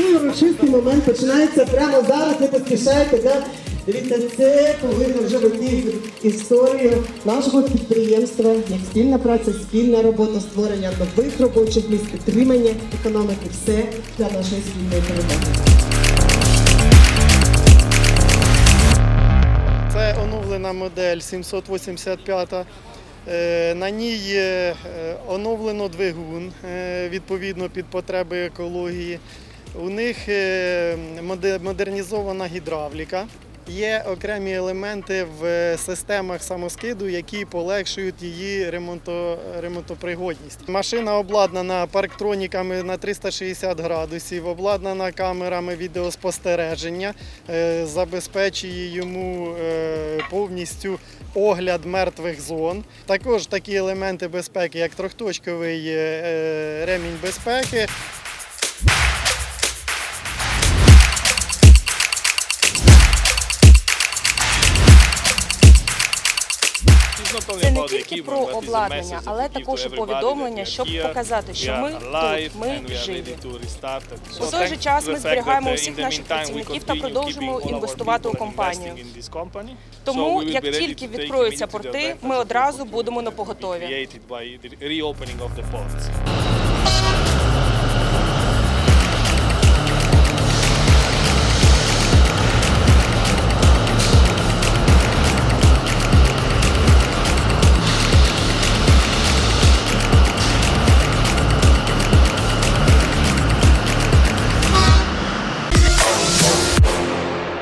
урочистий момент починається прямо зараз, не поспішайте. Да? Дивіться, це повинно вже войти в історію нашого підприємства, як спільна праця, спільна робота, створення нових робочих місць, підтримання економіки, все для нашої спільної перемоги. Це оновлена модель 785. Е, На ній е, оновлено двигун е, відповідно під потреби екології. У них е, модернізована гідравліка. Є окремі елементи в системах самоскиду, які полегшують її ремонто, ремонтопригодність. Машина обладнана парктроніками на 360 градусів, обладнана камерами відеоспостереження, е, забезпечує йому е, повністю огляд мертвих зон. Також такі елементи безпеки, як трьохточковий е, е, ремінь безпеки. Це не тільки про обладнання, але також і повідомлення, щоб показати, що ми тут, ми живі. У той же час ми зберігаємо усіх наших працівників та продовжуємо інвестувати у компанію. Тому, як тільки відкроються порти, ми одразу будемо на поготові.